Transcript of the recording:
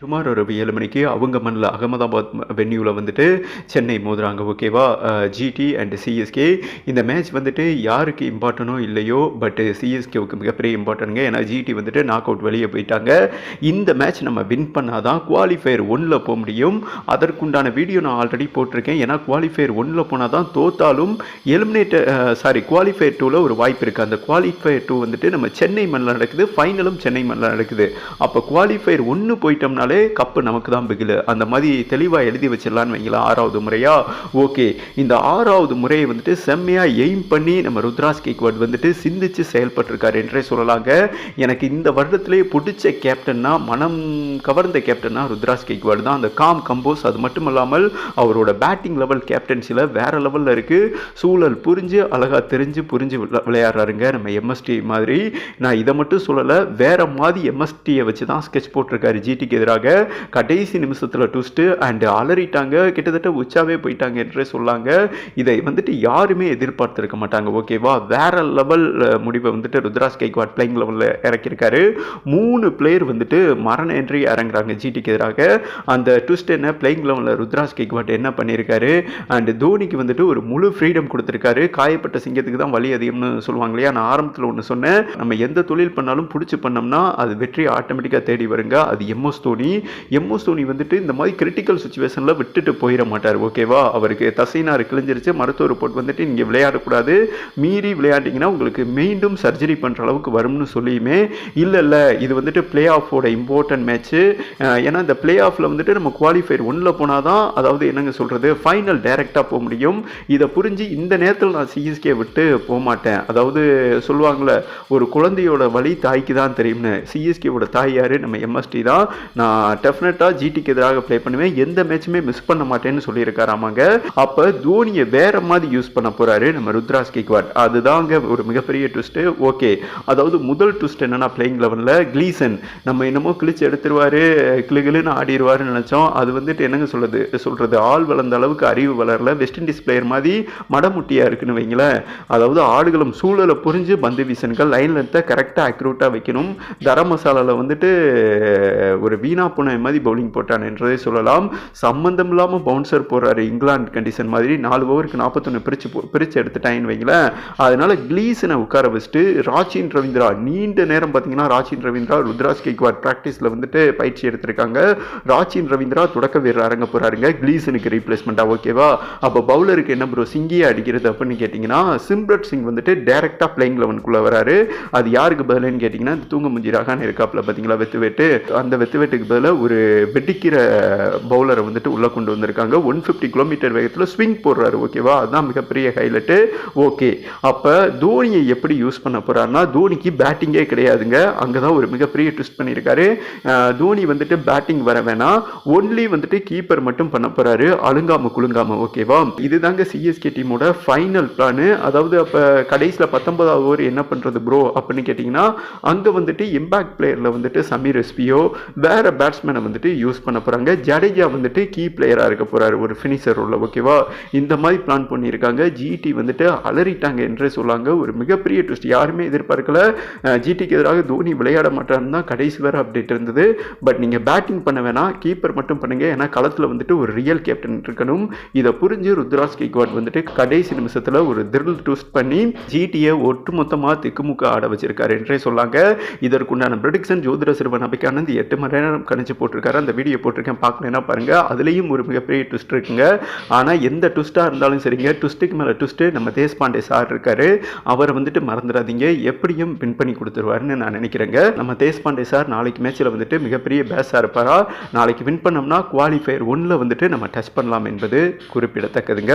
Tomorrow Ravi ஏழு மணிக்கு அவங்க மண்ணில் அகமதாபாத் வென்யூவில் வந்துட்டு சென்னை மோதுறாங்க ஓகேவா ஜிடி அண்ட் சிஎஸ்கே இந்த மேட்ச் வந்துட்டு யாருக்கு இம்பார்ட்டனோ இல்லையோ பட் சிஎஸ்கேவுக்கு மிகப்பெரிய இம்பார்ட்டனுங்க ஏன்னா ஜிடி வந்துட்டு நாக் அவுட் வெளியே போயிட்டாங்க. இந்த மேட்ச் நம்ம வின் பண்ணால் தான் குவாலிஃபயர் ஒன்றில் போக முடியும். அதற்குண்டான வீடியோ நான் ஆல்ரெடி போட்டிருக்கேன். ஏன்னா குவாலிஃபயர் ஒன்றில் போனால் தான் தோத்தாலும் எலிமினேட் சாரி குவாலிஃபயர் டூவில் ஒரு வாய்ப்பு இருக்குது அந்த குவாலிஃபயர் டூ வந்துட்டு நம்ம சென்னை மண்ணில் நடக்குது. ஃபைனலும் சென்னை மண்ணில் நடக்குது. அப்போ குவாலிஃபயர் ஒன்று போயிட்டோம்னா போயிட்டோம்னாலே கப்பு நமக்கு தான் பிகில். அந்த மாதிரி தெளிவாக எழுதி வச்சிடலான்னு வைங்களா ஆறாவது முறையா? ஓகே. இந்த ஆறாவது முறையை வந்துட்டு செம்மையாக எய்ம் பண்ணி நம்ம ருத்ராஸ் கேக்வர்ட் வந்துட்டு சிந்திச்சு செயல்பட்டிருக்காரு என்றே சொல்லலாங்க. எனக்கு இந்த வருடத்திலே பிடிச்ச கேப்டன்னா மனம் கவர்ந்த கேப்டன்னா ருத்ராஸ் கேக்வர்டு தான். அந்த காம் கம்போஸ் அது மட்டும் இல்லாமல் அவரோட பேட்டிங் லெவல் கேப்டன்சியில் வேற லெவலில் இருக்குது சூழல் புரிஞ்சு அழகாக தெரிஞ்சு புரிஞ்சு விளையாடுறாருங்க. நம்ம எம்எஸ்டி மாதிரி. நான் இதை மட்டும் சொல்லலை வேற மாதிரி எம்எஸ்டியை வச்சு தான் ஸ்கெட்ச் போட்டிருக்காரு. ஜிடிக்கு எதிராக கடைசி நிமிஷத்தில் ட்விஸ்ட்டு அண்ட் அலறிட்டாங்க. கிட்டத்தட்ட உச்சாவே போயிட்டாங்க என்றே சொல்லாங்க. இதை வந்துட்டு யாருமே எதிர்பார்த்துருக்க மாட்டாங்க. ஓகேவா வேற லெவல் முடிவை வந்துட்டு ருத்ராஸ் கேக்வாட் பிளேயிங் லெவலில் இறக்கியிருக்காரு. மூணு பிளேயர் வந்துட்டு மரண என்றி இறங்குறாங்க ஜிடிக்கு எதிராக. அந்த ட்விஸ்ட் என்ன? பிளேயிங் லெவலில் ருத்ராஸ் கேக்வாட் என்ன பண்ணியிருக்காரு? அண்ட் தோனிக்கு வந்துட்டு ஒரு முழு ஃப்ரீடம் கொடுத்துருக்காரு. காயப்பட்ட சிங்கத்துக்கு தான் வலி அதிகம்னு சொல்லுவாங்க இல்லையா நான் ஆரம்பத்தில் ஒன்று சொன்னேன். நம்ம எந்த தொழில் பண்ணாலும் பிடிச்சி பண்ணோம்னா அது வெற்றி ஆட்டோமேட்டிக்காக தேடி வருங்க. அது எம்எஸ் தோனி எம்எஸ் தோனி வந்துட்டு இந்த மாதிரி கிரிட்டிக்கல் சுச்சுவேஷனில் விட்டுட்டு போயிட மாட்டார் ஓகேவா? அவருக்கு தசைனார் கிழிஞ்சிருச்சு மருத்துவ ரிப்போர்ட் வந்துட்டு நீங்கள் விளையாடக்கூடாது. மீறி விளையாட்டிங்கன்னா உங்களுக்கு மீண்டும் சர்ஜரி பண்ணுற அளவுக்கு வரும்னு சொல்லியுமே இல்லை இல்லை இது வந்துட்டு பிளே ஆஃபோட இம்பார்ட்டன்ட் மேட்ச்சு ஏன்னா இந்த பிளே ஆஃபில் வந்துட்டு நம்ம குவாலிஃபயர் ஒன்றில் போனால் தான் அதாவது என்னங்க சொல்கிறது ஃபைனல் டைரெக்டாக போக முடியும். இதை புரிஞ்சு இந்த நேரத்தில் நான் சிஎஸ்கே விட்டு போக மாட்டேன். அதாவது சொல்லுவாங்களே ஒரு குழந்தையோட வழி தாய்க்கு தான் தெரியும்னு சிஎஸ்கேவோட தாய் யார்? நம்ம எம்எஸ்டி தான். நான் டெஃபினட்டாக ஜிடிக்கு எதிராக ப்ளே பண்ணுவேன். எந்த மேட்சுமே மிஸ் பண்ண மாட்டேன்னு சொல்லியிருக்காராமாங்க அப்போ தோனியை வேற மாதிரி யூஸ் பண்ண போகிறாரு நம்ம ருத்ராஸ் கிக்வாட். அதுதாங்க ஒரு மிகப்பெரிய ட்விஸ்ட்டு ஓகே அதாவது முதல் ட்விஸ்ட் என்னன்னா பிளேயிங் லெவனில் க்ளீசன் நம்ம என்னமோ கிழிச்சு எடுத்துருவாரு கிளுகிளுன்னு ஆடிடுவாருன்னு நினச்சோம். அது வந்துட்டு என்னங்க சொல்லுது சொல்கிறது ஆள் வளர்ந்த அளவுக்கு அறிவு வளரல. வெஸ்ட் இண்டீஸ் பிளேயர் மாதிரி மடமுட்டியாக இருக்குன்னு வைங்களேன். அதாவது ஆடுகளும் சூழலை புரிஞ்சு பந்து வீசன்கள் லைன் லென்த்தை கரெக்டாக அக்யூரேட்டாக வைக்கணும். தர மசாலாவில் வந்துட்டு ஒரு வீணா போன மாதிரி பவுலிங் போட்டான் என்றதே சொல்லலாம். சம்மந்தம் இல்லாமல் பவுன்சர் போடுறாரு இங்கிலாந்து கண்டிஷன் மாதிரி. நாலு ஓவருக்கு நாற்பத்தொன்று பிரிச்சு போ- பிரிச்சு எடுத்துட்டாங்கன்னு வைங்களேன். அதனால் கிளீஸனை உட்கார வச்சுட்டு ராச்சின் ரவீந்திரா நீண்ட நேரம் பார்த்தீங்கன்னா ராச்சின் ரவீந்திரா ருத்ராஜ் கேக்வாட் ப்ராக்டிஸில் வந்துட்டு பயிற்சி எடுத்திருக்காங்க. ராச்சின் ரவீந்திரா தொடக்க வீரர் அரங்க போகிறாருங்க கிளீசனுக்கு ரீப்ளேஸ்மெண்ட்டாக ஓகேவா அப்போ பவுலருக்கு என்ன ப்ரோ சிங்கியே அடிக்கிறது அப்படின்னு கேட்டிங்கன்னா சிம்ரட் சிங் வந்துட்டு டேரெக்டாக பிளேயிங் லெவனுக்குள்ளே வராரு. அது யாருக்கு பதிலுன்னு கேட்டிங்கன்னா தூங்க முஞ்சி ரகான் இருக்காப்புல பார்த்தீங்களா? வெத்து வெட்டு. அந்த வெத்து வெட்டுக்கு பதிலாக ஒரு வெடிக்கிற பவுலரை வந்துட்டு உள்ளே கொண்டு வந்திருக்காங்க. ஒன் ஃபிஃப்டி கிலோமீட்டர் வேகத்தில் ஸ்விங் போடுறாரு ஓகேவா அதுதான் மிகப்பெரிய ஹைலைட்டு ஓகே அப்போ தோனியை எப்படி யூஸ் பண்ண போறாருன்னா தோனிக்கு பேட்டிங்கே கிடையாதுங்க. அங்கே தான் ஒரு மிகப்பெரிய ட்விஸ்ட் பண்ணியிருக்காரு. தோனி வந்துட்டு பேட்டிங் வர வேணாம். ஒன்லி வந்துட்டு கீப்பர் மட்டும் பண்ண போறாரு. அழுங்காம குலுங்காம ஓகேவா இதுதாங்க சிஎஸ்கே டீமோட ஃபைனல் பிளானு அதாவது அப்போ கடைசியில் பத்தொன்பதாவது ஓவர் என்ன பண்ணுறது ப்ரோ அப்படின்னு கேட்டிங்கன்னா அங்கே வந்துட்டு இம்பாக்ட் பிளேயரில் வந்துட்டு சமீர் எஸ்பியோ வேற பேட்ஸ்மேனை வந்துட்டு யூஸ் பண்ண போகிறாங்க ஜடேஜா வந்துட்டு கீ பிளேயராக இருக்க போகிறாரு ஒரு ஃபினிஷர் உள்ள ஓகேவா இந்த மாதிரி பிளான் பண்ணியிருக்காங்க. ஜிடி வந்துட்டு அலறிட்டாங்க என்றே சொல்லாங்க. ஒரு மிகப்பெரிய ட்விஸ்ட் யாருமே எதிர்பார்க்கல. ஜிடிக்கு எதிராக தோனி விளையாட மாட்டான்னு தான் கடைசி வேறு அப்டேட் இருந்தது. பட் நீங்கள் பேட்டிங் பண்ண வேணாம். கீப்பர் மட்டும் பண்ணுங்கள் ஏன்னா களத்தில் வந்துட்டு ஒரு ரியல் கேப்டன் இருக்கணும். இதை புரிஞ்சு ருத்ராஸ் கேக்வாட் வந்துட்டு கடைசி நிமிஷத்தில் ஒரு திரில் ட்விஸ்ட் பண்ணி ஜிடியை ஒட்டுமொத்தமாக திக்குமுக்க ஆட வச்சிருக்காரு என்றே சொல்லாங்க. இதற்குண்டான ப்ரொடிக்ஷன் ஜோதிட சிறுவன் அபிகானந்த் எட்டு மணி நேரம் கணிச்சு போட்டிருக்காரு. அந்த வீடியோ போட்டிருக்கேன் பார்க்கணுன்னா பாருங்கள் அதுலேயும் ஒரு மிகப்பெரிய ட்விஸ்ட் இருக்குங்க. ஆனால் எந்த ட்விஸ்ட்டாக இருந்தாலும் சரிங்க. ட்விஸ்ட்டுக்கு மேலே ட்விஸ்ட்டு நம்ம தேஷ்பாண்டே சார் இருக்காரு. அவரை வந்துட்டு மறந்துடாதீங்க. எப்படியும் வின் பண்ணி கொடுத்துருவாருன்னு நான் நினைக்கிறேங்க. நம்ம தேஷ்பாண்டே சார் நாளைக்கு மேட்ச்சில் வந்துட்டு மிகப்பெரிய பேஸாக இருப்பாரா? நாளைக்கு வின் பண்ணோம்னா குவாலிஃபயர் ஒன்றில் வந்துட்டு நம்ம டச் பண்ணலாம் என்பது குறிப்பிடத்தக்கதுங்க.